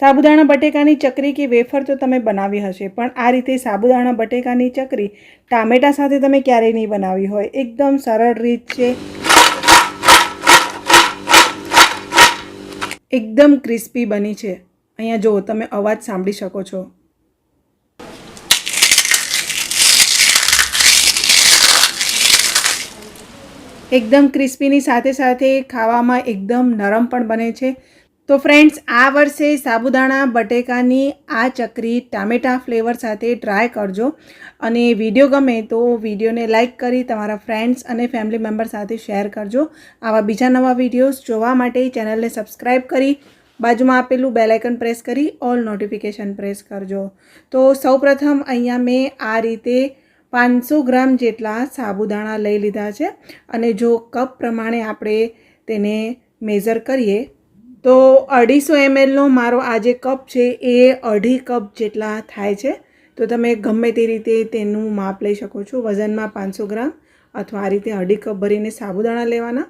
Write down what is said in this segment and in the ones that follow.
સાબુદાણા બટેકાની ચકરી કે વેફર તો તમે બનાવી હશે, પણ આ રીતે સાબુદાણા બટેકાની ચકરી ટામેટા સાથે તમે ક્યારેય નહીં બનાવી હોય. એકદમ સરળ રીત છે. એકદમ ક્રિસ્પી બની છે. અહીંયા જુઓ, તમે અવાજ સાંભળી શકો છો. એકદમ ક્રિસ્પીની સાથે સાથે ખાવામાં એકદમ નરમ પણ બને છે. તો ફ્રેન્ડ્સ આ વર્ષે સાબુદાણા, બટેકાની આ ચકરી ટામેટા ફ્લેવર સાથે ટ્રાય કરજો. અને વીડિયો ગમે તો વિડીયોને લાઇક કરી તમારા ફ્રેન્ડ્સ અને ફેમિલી મેમ્બર સાથે શેર કરજો. આવા બીજા નવા વિડીયોઝ જોવા માટે ચેનલને સબસ્ક્રાઈબ કરી, બાજુમાં આપેલું બેલાઇકન પ્રેસ કરી ઓલ નોટિફિકેશન પ્રેસ કરજો. તો સૌપ્રથમ અહીંયા મેં આ રીતે પાંચસો ગ્રામ જેટલા સાબુદાણા લઈ લીધા છે. અને જો કપ પ્રમાણે આપણે તેને મેઝર કરીએ તો અઢીસો એમએલનો મારો આ જે કપ છે, એ અઢી કપ જેટલા થાય છે. તો તમે ગમે તે રીતે તેનું માપ લઈ શકો છો, વજનમાં પાંચસો ગ્રામ અથવા આ રીતે અઢી કપ ભરીને સાબુદાણા લેવાના.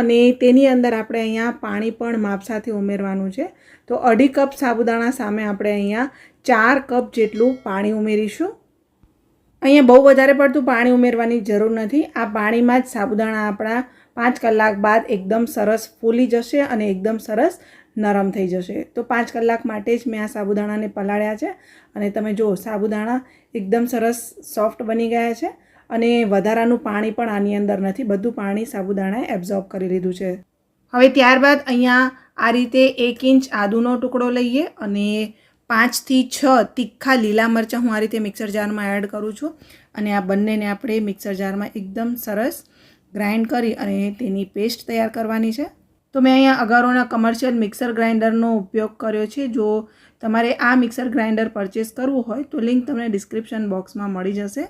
અને તેની અંદર આપણે અહીંયા પાણી પણ માપ સાથે ઉમેરવાનું છે. તો અઢી કપ સાબુદાણા સામે આપણે અહીંયા ચાર કપ જેટલું પાણી ઉમેરીશું. અહીંયા બહુ વધારે પડતું પાણી ઉમેરવાની જરૂર નથી. આ પાણીમાં જ સાબુદાણા આપણા પાંચ કલાક બાદ એકદમ સરસ ફૂલી જશે અને એકદમ સરસ નરમ થઈ જશે. તો પાંચ કલાક માટે જ મેં આ સાબુદાણાને પલાળ્યા છે અને તમે જુઓ, સાબુદાણા એકદમ સરસ સોફ્ટ બની ગયા છે અને વધારાનું પાણી પણ આની અંદર નથી, બધું પાણી સાબુદાણાએ એબ્ઝોર્બ કરી લીધું છે. હવે ત્યારબાદ અહીંયા આ રીતે એક ઇંચ આદુનો ટુકડો લઈએ અને પાંચથી છ તીખા લીલા મરચાં હું આ રીતે મિક્સર જારમાં એડ કરું છું અને આ બંનેને આપણે મિક્સર જારમાં એકદમ સરસ ગ્રાઇન્ડ કરી અને તેની પેસ્ટ તૈયાર કરવાની છે. તો મેં અહીંયા અગારોના કમર્શિયલ મિક્સર ગ્રાઇન્ડરનો ઉપયોગ કર્યો છે. જો તમારે આ મિક્સર ગ્રાઇન્ડર પરચેસ કરવું હોય તો લિંક તમને ડિસ્ક્રિપ્શન બોક્સમાં મળી જશે.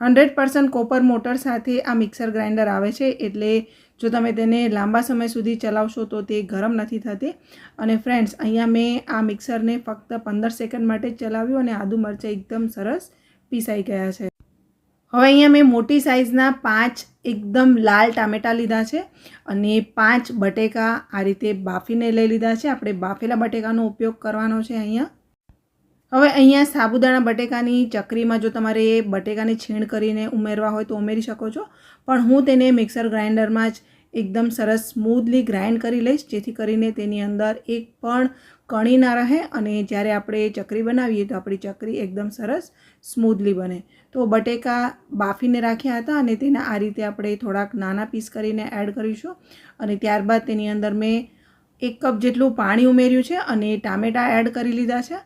હંડ્રેડ પર્સન્ટ કોપર મોટર સાથે આ મિક્સર ગ્રાઇન્ડર આવે છે. એટલે જો તમે તેને લાંબા સમય સુધી ચલાવશો તો તે ગરમ નથી થતી. અને ફ્રેન્ડ્સ અહીંયા મેં આ મિક્સરને ફક્ત પંદર સેકન્ડ માટે ચલાવ્યું અને આદુ મરચાં એકદમ સરસ પીસાઈ ગયા છે. હવે અહીંયા મેં મોટી સાઇઝના પાંચ એકદમ લાલ ટામેટાં લીધા છે અને પાંચ બટેકા આ રીતે બાફીને લઈ લીધા છે. આપણે બાફેલા બટેકાનો ઉપયોગ કરવાનો છે અહીંયા. હવે અહીંયા સાબુદાણા બટેકાની ચકરીમાં જો તમારે બટેકાની છીણ કરીને ઉમેરવા હોય તો ઉમેરી શકો છો. પણ હું તેને મિક્સર ગ્રાઇન્ડરમાં જ એકદમ સરસ સ્મૂથલી ગ્રાઇન્ડ કરી લઈશ, જેથી કરીને તેની અંદર એક પણ કણી ના રહે અને જ્યારે આપણે ચકરી બનાવીએ તો આપણી ચકરી એકદમ સરસ સ્મૂથલી બને. તો બટેકા બાફીને રાખ્યા હતા અને તેના આ રીતે આપણે થોડાક નાના પીસ કરીને એડ કરીશું. અને ત્યારબાદ તેની અંદર મેં એક કપ જેટલું પાણી ઉમેર્યું છે અને ટામેટાં એડ કરી લીધા છે.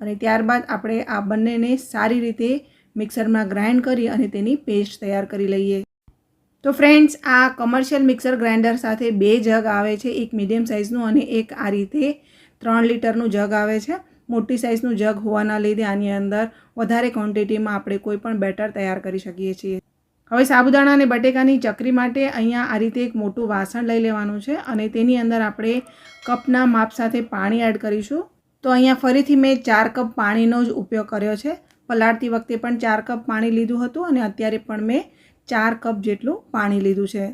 અને ત્યારબાદ આપણે આ બંનેને સારી રીતે મિક્સરમાં ગ્રાઇન્ડ કરી અને તેની પેસ્ટ તૈયાર કરી લઈએ. તો ફ્રેન્ડ્સ, આ કમર્શિયલ મિક્સર ગ્રાઇન્ડર સાથે બે જગ આવે છે, એક મીડિયમ સાઇઝનું અને એક આ રીતે ત્રણ લીટરનું જગ આવે છે. મોટી સાઇઝનું જગ હોવાના લીધે આની અંદર વધારે ક્વોન્ટિટીમાં આપણે કોઈ પણ બેટર તૈયાર કરી શકીએ છીએ. હવે સાબુદાણા અને બટેકાની ચકરી માટે અહીંયા આ રીતે એક મોટું વાસણ લઈ લેવાનું છે અને તેની અંદર આપણે કપના માપ સાથે પાણી એડ કરીશું. તો અહીંયા ફરીથી મેં ચાર કપ પાણીનો જ ઉપયોગ કર્યો છે. પલાળતી વખતે પણ ચાર કપ પાણી લીધું હતું અને અત્યારે પણ મેં ચાર કપ જેટલું પાણી લીધું છે.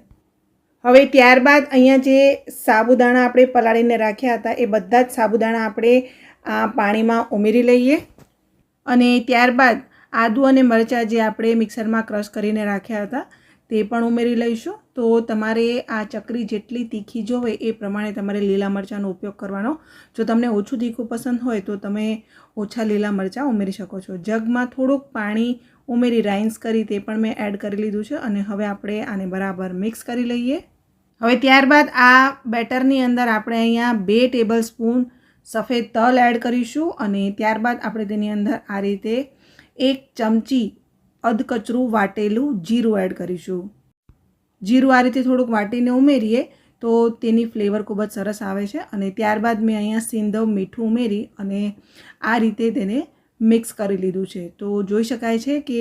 હવે ત્યારબાદ અહીંયા જે સાબુદાણા આપણે પલાળીને રાખ્યા હતા, એ બધા જ સાબુદાણા આપણે આ પાણીમાં ઉમેરી લઈએ. અને ત્યારબાદ આદુ અને મરચાં જે આપણે મિક્સરમાં ક્રશ કરીને રાખ્યા હતા, તે પણ ઉમેરી લઈશું. તો તમારે આ ચકરી જેટલી તીખી જોવે એ પ્રમાણે તમારે લીલા મરચાંનો ઉપયોગ કરવાનો. જો તમને ઓછું તીખું પસંદ હોય, તો તમે ઓછા લીલા મરચાં ઉમેરી શકો છો. જગમાં થોડુંક પાણી ઉમેરી રાઇન્સ કરી, તે પણ મેં એડ કરી લીધું છે. અને હવે આપણે આને બરાબર મિક્સ કરી લઈએ. હવે ત્યારબાદ આ બેટરની અંદર આપણે અહીંયા બે ટેબલ સ્પૂન સફેદ તલ એડ કરીશું અને ત્યારબાદ આપણે તેની અંદર આ રીતે એક ચમચી અધકચરું વાટેલું જીરું એડ કરીશું. જીરું આ રીતે થોડુંક વાટીને ઉમેરીએ તો તેની ફ્લેવર ખૂબ જ સરસ આવે છે અને ત્યારબાદ મેં અહીંયા સિંધવ મીઠું ઉમેરી અને આ રીતે તેને મિક્સ કરી લીધું છે. તો જોઈ શકાય છે કે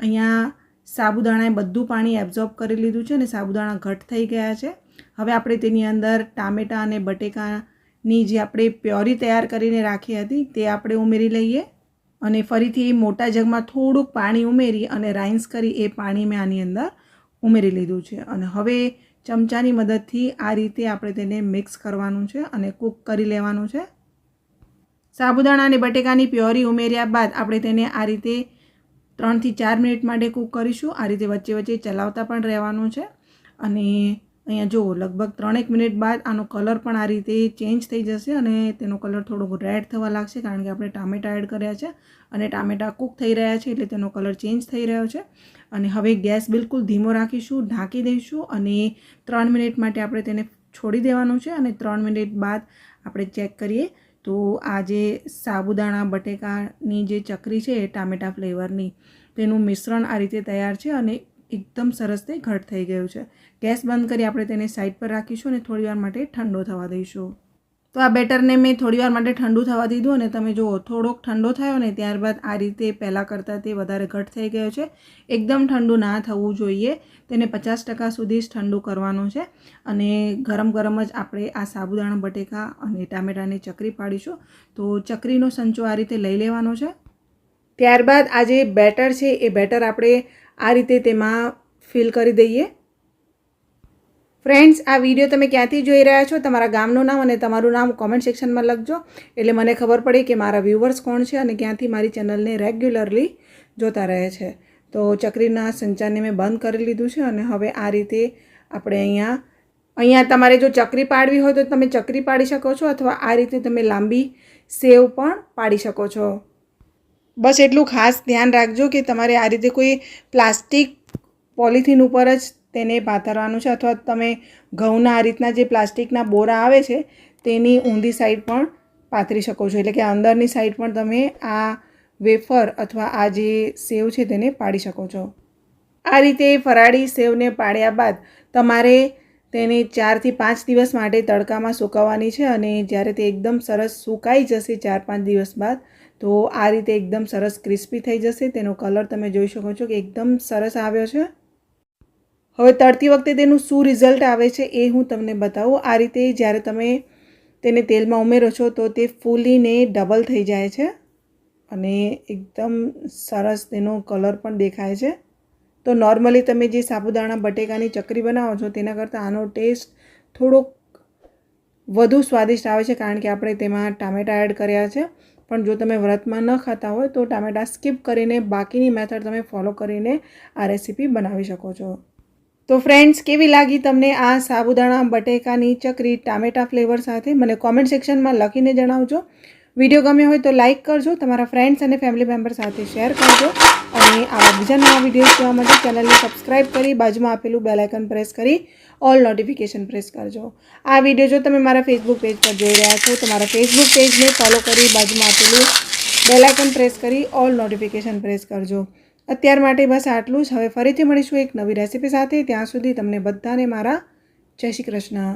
અહીંયા સાબુદાણાએ બધું પાણી એબ્ઝોર્બ કરી લીધું છે અને સાબુદાણા ઘટ થઈ ગયા છે. હવે આપણે તેની અંદર ટામેટાં અને બટેકાની જે આપણે પ્યોરી તૈયાર કરીને રાખી હતી તે આપણે ઉમેરી લઈએ અને ફરીથી મોટા જગમાં થોડુંક પાણી ઉમેરી અને રાઇન્સ કરી એ પાણી મેં આની અંદર ઉમેરી લીધું છે. અને હવે ચમચાની મદદથી આ રીતે આપણે તેને મિક્સ કરવાનું છે અને કૂક કરી લેવાનું છે. સાબુદાણા અને બટેકાની પ્યોરી ઉમેર્યા બાદ આપણે તેને આ રીતે ત્રણથી ચાર મિનિટ માટે કૂક કરીશું. આ રીતે વચ્ચે વચ્ચે ચલાવતા પણ રહેવાનું છે. અને અહીંયા જુઓ, લગભગ ત્રણેક મિનિટ બાદ આનો કલર પણ આ રીતે ચેન્જ થઈ જશે અને તેનો કલર થોડોક રેડ થવા લાગશે કારણ કે આપણે ટામેટા એડ કર્યા છે અને ટામેટા કૂક થઈ રહ્યા છે એટલે તેનો કલર ચેન્જ થઈ રહ્યો છે. અને હવે ગેસ બિલકુલ ધીમો રાખીશું, ઢાંકી દઈશું અને ત્રણ મિનિટ માટે આપણે તેને છોડી દેવાનું છે અને ત્રણ મિનિટ બાદ આપણે ચેક કરીએ તો આ જે સાબુદાણા, બટેકાની જે ચકરી છે ટામેટા ફ્લેવરની તેનું મિશ્રણ આ રીતે તૈયાર છે અને એકદમ સરસ તે ઘટ થઈ ગયું છે. ગેસ બંધ કરી આપણે તેને સાઈડ પર રાખીશું અને થોડીવાર માટે ઠંડો થવા દઈશું. તો આ બેટરને મેં થોડીવાર માટે ઠંડુ થવા દીધું અને તમે જુઓ, થોડોક ઠંડો થયો ને ત્યારબાદ આ રીતે પહેલાં કરતાં તે વધારે ઘટ થઈ ગયો છે. એકદમ ઠંડુ ના થવું જોઈએ. તેને પચાસ ટકા સુધી જ ઠંડુ કરવાનું છે અને ગરમ ગરમ જ આપણે આ સાબુદાણા, બટેકા અને ટામેટાની ચકરી પાડીશું. તો ચકરીનો સંચો આ રીતે લઈ લેવાનો છે. ત્યારબાદ આ જે બેટર છે એ બેટર આપણે આ રીતે તેમાં ફિલ કરી દઈએ. ફ્રેન્ડ્સ, આ વીડિયો તમે ક્યાંથી જોઈ રહ્યા છો? તમારા ગામનું નામ અને તમારું નામ કોમેન્ટ સેક્શનમાં લખજો. એટલે મને ખબર પડે કે મારા વ્યૂવર્સ કોણ છે અને ક્યાંથી મારી ચેનલને રેગ્યુલરલી જોતા રહે છે. તો ચકરીના સંચારને મેં બંધ કરી લીધું છે અને હવે આ રીતે આપણે અહીંયા અહીંયા તમારે જો ચકરી પાડવી હોય તો તમે ચકરી પાડી શકો છો અથવા આ રીતે તમે લાંબી સેવ પણ પાડી શકો છો. બસ એટલું ખાસ ધ્યાન રાખજો કે તમારે આ રીતે કોઈ પ્લાસ્ટિક, પોલિથીન ઉપર જ તેને પાથરવાનું છે અથવા તમે ઘઉંના આ રીતના જે પ્લાસ્ટિકના બોરા આવે છે, તેની ઊંધી સાઈડ પણ પાથરી શકો છો. એટલે કે અંદરની સાઈડ પણ તમે આ વેફર અથવા આ જે સેવ છે તેને પાડી શકો છો. આ રીતે ફરાળી સેવને પાડ્યા બાદ તમારે તેને ચારથી પાંચ દિવસ માટે તડકામાં સુકાવવાની છે અને જ્યારે તે એકદમ સરસ સુકાઈ જશે ચાર પાંચ દિવસ બાદ, તો આ રીતે એકદમ સરસ ક્રિસ્પી થઈ જશે. તેનો કલર તમે જોઈ શકો છો કે એકદમ સરસ આવ્યો છે. હવે તળતી વખતે તેનું શું રિઝલ્ટ આવે છે એ હું તમને બતાવું. આ રીતે જ્યારે તમે તેને તેલમાં ઉમેરો છો તો તે ફૂલીને ડબલ થઈ જાય છે અને એકદમ સરસ તેનો કલર પણ દેખાય છે. તો નોર્મલી તમે જે સાબુદાણા, બટેકાની ચકરી બનાવો છો તેના કરતાં આનો ટેસ્ટ થોડોક વધુ સ્વાદિષ્ટ આવે છે કારણ કે આપણે તેમાં ટામેટા એડ કર્યા છે. પણ જો તમે વ્રતમાં ન ખાતા હોય તો ટામેટા સ્કીપ કરીને બાકીની મેથડ તમે ફોલો કરીને આ રેસીપી બનાવી શકો છો. તો ફ્રેન્ડ્સ કેવી લાગી તમને આ સાબુદાણા બટેકાની ચકરી ટામેટા ફ્લેવર સાથે? મને કોમેન્ટ સેક્શનમાં લખીને જણાવજો. વીડિયો ગમ્યો હોય તો લાઇક કરજો, તમારા ફ્રેન્ડ્સ અને ફેમિલી મેમ્બર સાથે શેર કરજો. અને આવા બીજા નવા વીડિયો જોવા માટે ચેનલને સબસ્ક્રાઇબ કરી બાજુમાં આપેલું બેલાઇકન પ્રેસ કરી ઓલ નોટિફિકેશન પ્રેસ કરજો. આ વીડિયો જો તમે મારા ફેસબુક પેજ પર જોઈ રહ્યા છો, તો મારા ફેસબુક પેજને ફોલો કરી બાજુમાં આપેલું બેલાઇકન પ્રેસ કરી ઓલ નોટિફિકેશન પ્રેસ કરજો. અત્યાર માટે બસ આટલું જ. હવે ફરીથી મળીશું એક નવી રેસીપી સાથે. ત્યાં સુધી તમને બધાને મારા જય શ્રી કૃષ્ણ.